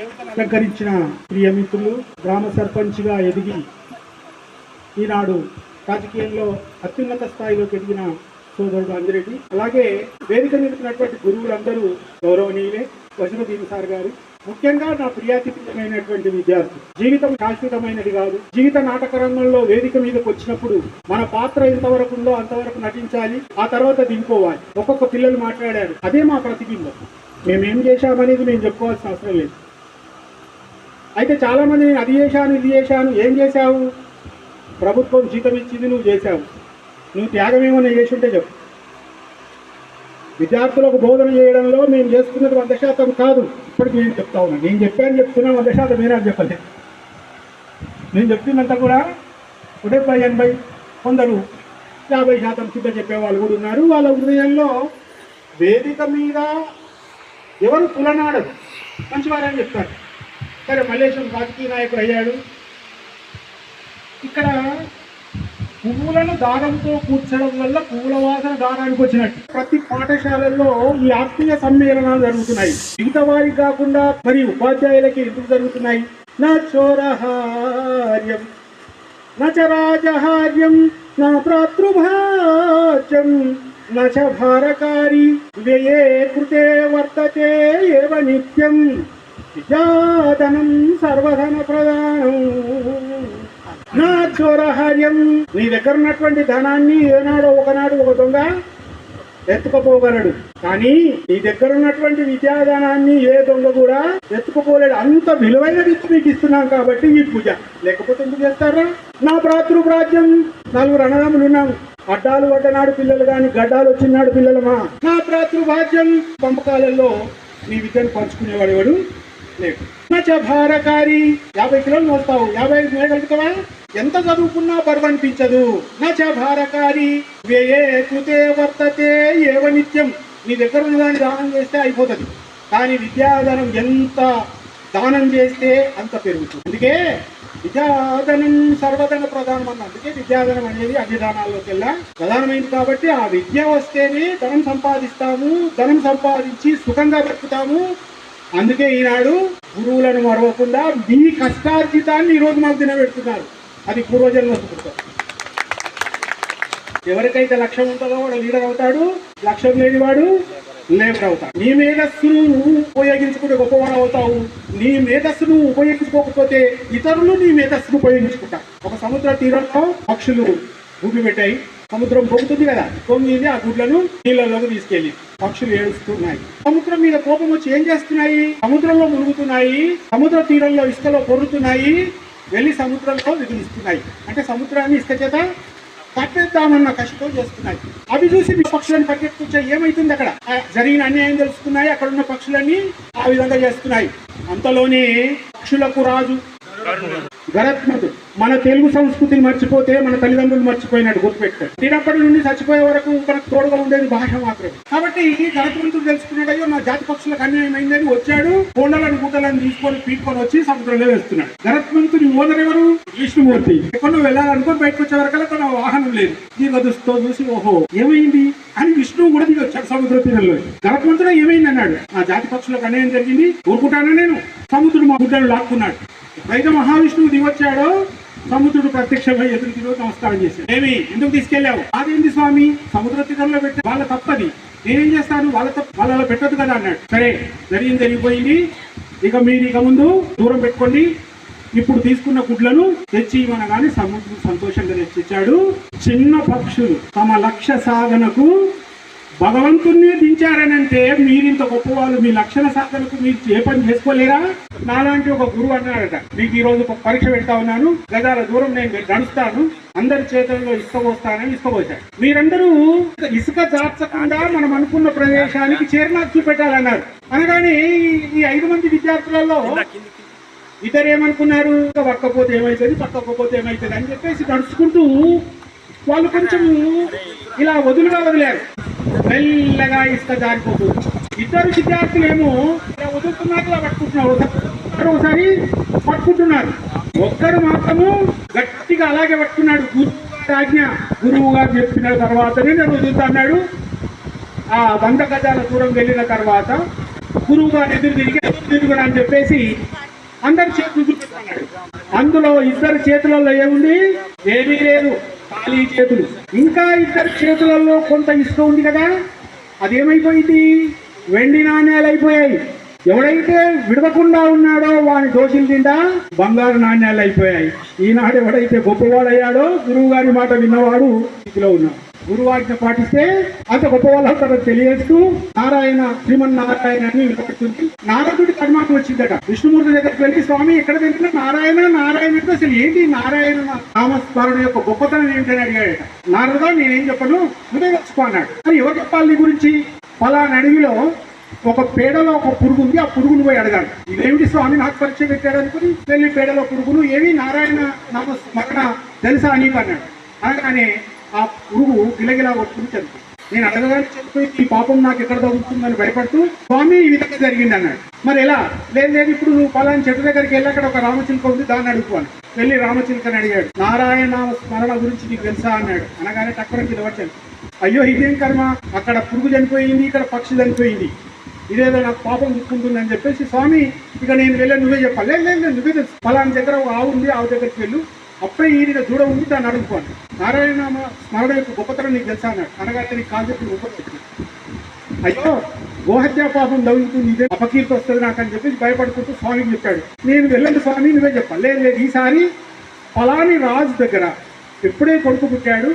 అలంకరించిన ప్రియమిత్రులు గ్రామ సర్పంచ్గా ఎదిగి ఈనాడు రాజకీయంలో అత్యున్నత స్థాయిలోకి ఎదిగిన సోదరుడు అంజిరెడ్డి అలాగే వేదిక నిలిపినటువంటి గురువులందరూ గౌరవనీయులే వసుమదీన్ సార్ గారు. ముఖ్యంగా నా ప్రియాతిథిమైనటువంటి విద్యార్థి. జీవితం శాశ్వతమైనది కాదు. జీవిత నాటక రంగంలో వేదిక మీదకి వచ్చినప్పుడు మన పాత్ర ఎంతవరకు ఉందో అంతవరకు నటించాలి ఆ తర్వాత దిగిపోవాలి ఒక్కొక్క పిల్లలు మాట్లాడారు. అదే మా ప్రతిబింబం. మేమేం చేశామనేది మేము చెప్పుకోవాల్సిన అవసరం లేదు. అయితే చాలామంది నేను అది చేశాను ఇది చేశాను ఏం చేశావు? ప్రభుత్వం జీతం ఇచ్చింది నువ్వు చేశావు. నువ్వు త్యాగం ఏమన్నా చేసి ఉంటే చెప్పు. విద్యార్థులకు బోధన చేయడంలో మేము చేసుకున్నది వంద శాతం కాదు. ఇప్పటికి నేను చెప్తా ఉన్నా. నేను చెప్పాను చెప్తున్నా వంద శాతం మీరే చెప్పలేదు. నేను చెప్తున్నంత కూడా డెబ్బై ఎనభై కొందరు యాభై శాతం సిద్ధ చెప్పేవాళ్ళు కూడా ఉన్నారు. వాళ్ళ హృదయంలో వేదిక మీద ఎవరు పులనాడదు. మంచివారని చెప్తారు. సరే మల్లేశం రాజకీయ నాయకుడు అయ్యాడు. ఇక్కడ పువ్వులను దానంతో కూర్చడం వల్ల పువ్వుల వాసన దానానికి వచ్చినట్టు. ప్రతి పాఠశాలల్లో ఈ ఆత్మీయ సమ్మేళనాలు జరుగుతున్నాయి. మిగతా వారికి కాకుండా మరి ఉపాధ్యాయులకి ఎందుకు జరుగుతున్నాయి? నా చోరహార్యం నచరాజహార్యం నా భ్రాతృభాజ్యం నచ భారకారి వ్యయే కృతే వర్తతే ఏవ నిత్యం. జాతనం సర్వధన ప్రధానం నా చోరహార్యం నీ దగ్గర ఉన్నటువంటి ధనాన్ని ఏనాడో ఒకనాడు ఒక దొంగ ఎత్తుకుపోగలడు. కానీ నీ దగ్గర ఉన్నటువంటి విద్యాధనాన్ని ఏ దొంగ కూడా ఎత్తుకుపోలేడు. అంత విలువైనది మీకు ఇస్తున్నాం కాబట్టి ఈ పూజ. లేకపోతే ఎందుకు చేస్తారా? నా భ్రాతృప్రాజ్యం నలుగురు అన్నదమ్ములు ఉన్నాము అడ్డాలు పడ్డనాడు పిల్లలు కానీ గడ్డాలు వచ్చినాడు పిల్లలమా? నా భ్రాతృభాజ్యం. పంపకాలలో నీ విద్యను పంచుకునేవాడు ఎవడు? ఎవడు భారకారి యాభై కిలోలు మోస్తావు యాభై ఐదు మోయగలుగుతావా ఎంత చదువుకున్నా బరువు అనిపించదు నచ భారకారి వ్యయే కృతే వర్తతే ఏవ నిత్యం. నీ దగ్గర ఉన్న దాన్ని దానం చేస్తే అయిపోతుంది. కానీ విద్యాధనం ఎంత దానం చేస్తే అంత పెరుగుతుంది. అందుకే విద్యాధనం సర్వధన ప్రధానం అన్న. అందుకే విద్యాధనం అనేది అన్ని దానాల్లోకి ప్రధానమైంది కాబట్టి ఆ విద్య వస్తేనే ధనం సంపాదిస్తాము ధనం సంపాదించి సుఖంగా బ్రతుకుతాము అందుకే ఈనాడు గురువులను మరవకుండా మీ కష్టార్జితాన్ని ఈరోజు మాకు తినబెడుతున్నారు అది పూర్వజన్మ సుకృతం. ఎవరికైతే లక్ష్యం ఉంటుందో వాడు లీడర్ అవుతాడు లక్ష్యం లేనివాడు లేబర్ అవుతాడు. నీ మేధస్సును ఉపయోగించుకుంటే గొప్పవాడు అవుతావు. నీ మేధస్సును ఉపయోగించుకోకపోతే ఇతరులు నీ మేధస్సును ఉపయోగించుకుంటారు. ఒక సముద్ర తీరంలో పక్షులు గుడ్లు పెట్టాయి. సముద్రం పొగుతుంది కదా. పొంగింది ఆ గుడ్లను నీళ్ళలోకి తీసుకెళ్ళి. పక్షులు ఏడుస్తున్నాయి. సముద్రం మీద కోపం వచ్చి ఏం చేస్తున్నాయి? సముద్రంలో మునుగుతున్నాయి. సముద్ర తీరంలో ఇసుకలో పొరుతున్నాయి వెళ్ళి సముద్రంలో విధులుస్తున్నాయి అంటే సముద్రాన్ని ఇసుక చేత పట్టేద్దామన్న కసితో చేస్తున్నాయి. అవి చూసి మీ పక్షులను పట్టెత్తుకొచ్చా ఏమైతుంది అక్కడ? జరిగిన అన్యాయం తెలుసుకున్నాయి. అక్కడ ఉన్న పక్షులన్నీ ఆ విధంగా చేస్తున్నాయి. అంతలోనే పక్షులకు రాజు. గరత్మతు మన తెలుగు సంస్కృతిని మర్చిపోతే మన తల్లిదండ్రులు మర్చిపోయినట్టు గుర్తుపెట్టారు చిన్నప్పటి నుండి చచ్చిపోయే వరకు మనకు తోడుగా ఉండేది భాష మాత్రమే. కాబట్టి ఈ గరత్మంతుడు తెలుసుకున్నాడు అయ్యో నా జాతి పక్షులకు అన్యాయమైందని అయిందని వచ్చాడు కొండలను గుట్టలను తీసుకొని పీక్కొని వచ్చి సముద్రంలో వేస్తున్నాడు. గరత్మంతుని ఓనర్ ఎవరు? విష్ణుమూర్తి. ఎక్కడో వెళ్ళాలనుకొని బయటకు వచ్చే వరకు తన వాహనం లేదు. దీని దుస్తో చూసి ఓహో ఏమైంది? అని విష్ణువు కూడా దిగి వచ్చాడు సముద్ర తీరంలో గరత్మంతుడు ఏమైంది అన్నాడు నా జాతి పక్షులకు అన్యాయం జరిగింది ఊరుకుంటానా నేను? సముద్రుడు మా గుడ్డలు లాక్కున్నాడు. అయితే మహావిష్ణువు దిగొచ్చాడో సముద్రుడు ప్రత్యక్షమై ఎదురు తిరిగి నమస్కారం చేశాడు. ఏమి? ఎందుకు తీసుకెళ్ళావు అదేంటి స్వామి? సముద్ర తీరంలో పెట్టి వాళ్ళ తప్పది. నేనేం చేస్తాను? వాళ్ళ తప్ప వాళ్ళలో పెట్టదు కదా అన్నాడు. సరే జరిగింది జరిగిపోయింది. ఇక మీరు ఇక ముందు దూరం పెట్టుకోండి. ఇప్పుడు తీసుకున్న గుడ్లను తెచ్చి ఇవ్వనగానే సముద్రం సంతోషంగా తెచ్చిచ్చాడు. చిన్న పక్షులు తమ లక్ష్య సాధనకు భగవంతుణ్ణి దించారనంటే మీరింత గొప్పవాళ్ళు మీ లక్షణ సాధనకు మీరు ఏ పని చేసుకోలేరా? నాలాంటి ఒక గురువు అన్నాడట మీకు ఈ రోజు ఒక పరీక్ష పెడతా ఉన్నాను. గదాల దూరం నేను నడుస్తాను. అందరి చేతుల్లో ఇసుక పోస్తానని ఇసుక పోశాడు మీరందరూ ఇసుక దాచకుండా మనం అనుకున్న ప్రదేశానికి చేరినాకు చూపెట్టాలన్నారు. అనగానే ఈ- ఐదు మంది విద్యార్థులలో ఇద్దరు ఏమనుకున్నారు? "ఇంకా పక్కపోతే ఏమవుతుంది పక్కకపోతే ఏమవుతుంది అని చెప్పేసి నడుచుకుంటూ వాళ్ళు కొంచెం ఇలా వదులుగా వదిలారు. మెల్లగా ఇసుక జారిపోతుంది. ఇద్దరు విద్యార్థులేమో ఇలా వదులుతున్నారు ఇలా పట్టుకుంటున్నారు. ఒకసారి పట్టుకుంటున్నారు. ఒక్కడు మాత్రము గట్టిగా అలాగే పట్టుకున్నాడు. ఆజ్ఞ గురువు గారు చెప్పిన తర్వాతనే నేను వదులుతున్నాడు ఆ వంద గజాల దూరం వెళ్ళిన తర్వాత గురువు గారు ఎదురు తిరిగి ఎదురు తిరుగుడు అని చెప్పేసి అందరి చేతులు చూపిస్తున్నాడు అందులో ఇద్దరు చేతులలో ఏముంది? ఏమీ లేదు. ఖాళీ చేతులు. ఇంకా ఇద్దరు చేతులలో కొంత ఇసుక ఉంది కదా? అదేమైపోయింది వెండి నాణ్యాలు అయిపోయాయి. ఎవడైతే విడవకుండా ఉన్నాడో వాని దోషులు తింటా బంగారు నాణ్యాలు అయిపోయాయి. ఈనాడు ఎవడైతే గొప్పవాడయ్యాడో గురువు గారి మాట విన్నవాడు స్థితిలో ఉన్నాడు. గురువాజ్ఞ పాటిస్తే అంత గొప్పవాళ్ళు అవుతారో తెలియజేస్తూ నారాయణ శ్రీమన్నారాయణ అని వినపడుతుంది. నారదుడి కర్మాకు వచ్చిందట. విష్ణుమూర్తి దగ్గరికి వెళ్ళి స్వామి ఎక్కడ వెళ్ళినా నారాయణ నారాయణ అంటే అసలు ఏంటి నారాయణ రామస్మరణ యొక్క గొప్పతనం ఏమిటని అడిగాడట. నారదా నేనేం చెప్పను? నువ్వే తెలుసుకో అన్నాడు. మరి ఎవరు చెప్పాలి గురించి? పలానా అడవిలో ఒక పేడలో ఒక పురుగు ఉంది ఆ పురుగును పోయి అడగాలి. ఇదేమిటి స్వామి నాకు పరిచయం పెట్టాడు అనుకుని వెళ్ళి పేడలో పురుగును ఏమి నారాయణ నామ స్మరణ తెలుసా అని అన్నాడు. అనగానే ఆ పురుగు గిలగిలా కొట్టుకుని చనిపోయింది. నేను అడగగానే చనిపోయి ఈ పాపం నాకు ఎక్కడ తగ్గుతుందని భయపడుతూ స్వామి ఈ విధంగా జరిగింది అన్నాడు. మరి ఎలా? లేదు లేదు ఇప్పుడు నువ్వు పలాని చెట్టు దగ్గరికి వెళ్ళి అక్కడ ఒక రామచిలుక ఉంది దాన్ని అడుగుకోవాలి వెళ్ళి రామచిలుకని అడిగాడు. నారాయణ స్మరణ గురించి నీకు తెలుసా? అన్నాడు. అనగానే టక్కన కింద అయ్యో ఇదేం కర్మ? అక్కడ పురుగు చనిపోయింది ఇక్కడ పక్షి చనిపోయింది. ఇదేదో నాకు పాపం గుర్తుంటుంది అని చెప్పేసి స్వామి ఇక నేను వెళ్ళే నువ్వే చెప్పాలి లేదు లేదు నువ్వే తెలుసు ఫలాని దగ్గర ఒక ఆవు ఉంది ఆవు దగ్గరికి వెళ్ళు. అప్పుడే ఈయన దూడ ఉంది దాన్ని అడుగుకోండి. నారాయణ స్మరణ యొక్క గొప్పతనం నీకు తెలుసా? అన్నాడు. అనగా నీకు కాల్ చెప్పి అయ్యో గోహత్యా పాపం తగులుతుంది ఇదే అపకీర్తి వస్తుంది నాకు అని చెప్పేసి భయపడుకుంటూ స్వామికి చెప్పాడు. నేను వెళ్ళండి స్వామి నువ్వే చెప్పాలి లేదు లేదు ఈసారి ఫలాని రాజు దగ్గర ఎప్పుడే కొడుకు పుట్టాడు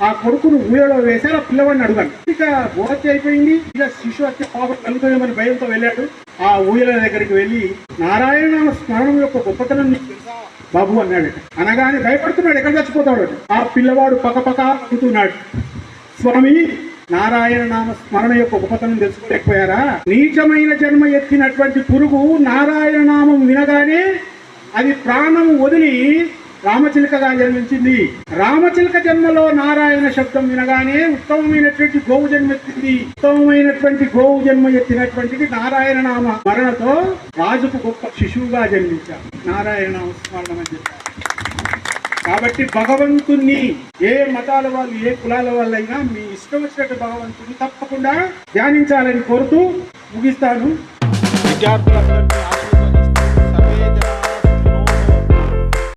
ఆ కొడుకును ఊయలో వేశారు ఆ పిల్లవాడిని అడుగాను ఇక గోహత్య అయిపోయింది. ఇక శిశు హత్య పాపం కలుగుతుందని భయంతో వెళ్ళాడు. ఆ ఊయల దగ్గరికి వెళ్ళి నారాయణ స్మరణం యొక్క గొప్పతనం నీకు తెలుసా? బాబు అన్నాడు. అనగానే భయపడుతున్నాడు ఎక్కడ చచ్చిపోతాడు ఆ పిల్లవాడు పక్కపక్క అనుకున్నాడు స్వామి నారాయణ నామ స్మరణ యొక్క గొప్పతనం తెలుసుకోలేకపోయారా? నీచమైన జన్మ ఎత్తినటువంటి పురుగు నారాయణ నామం వినగానే అది ప్రాణం వదిలి రామచిలుకగా జన్మించింది రామచిలుక జన్మలో నారాయణ శబ్దం వినగానే ఉత్తమమైనటువంటి గోవు జన్మ ఎత్తింది. ఉత్తమమైనటువంటి గోవు జన్మ ఎత్తినటువంటిది నారాయణ నామ మరణతో రాజుకు గొప్ప శిశువుగా జన్మించారు. నారాయణ నామస్మరణం అని చెప్పారు. కాబట్టి భగవంతుణ్ణి ఏ మతాల వాళ్ళు ఏ కులాల వాళ్ళైనా మీ ఇష్టం వచ్చినట్టు భగవంతుని తప్పకుండా ధ్యానించాలని కోరుతూ ముగిస్తాను. విద్యార్థులందరినీ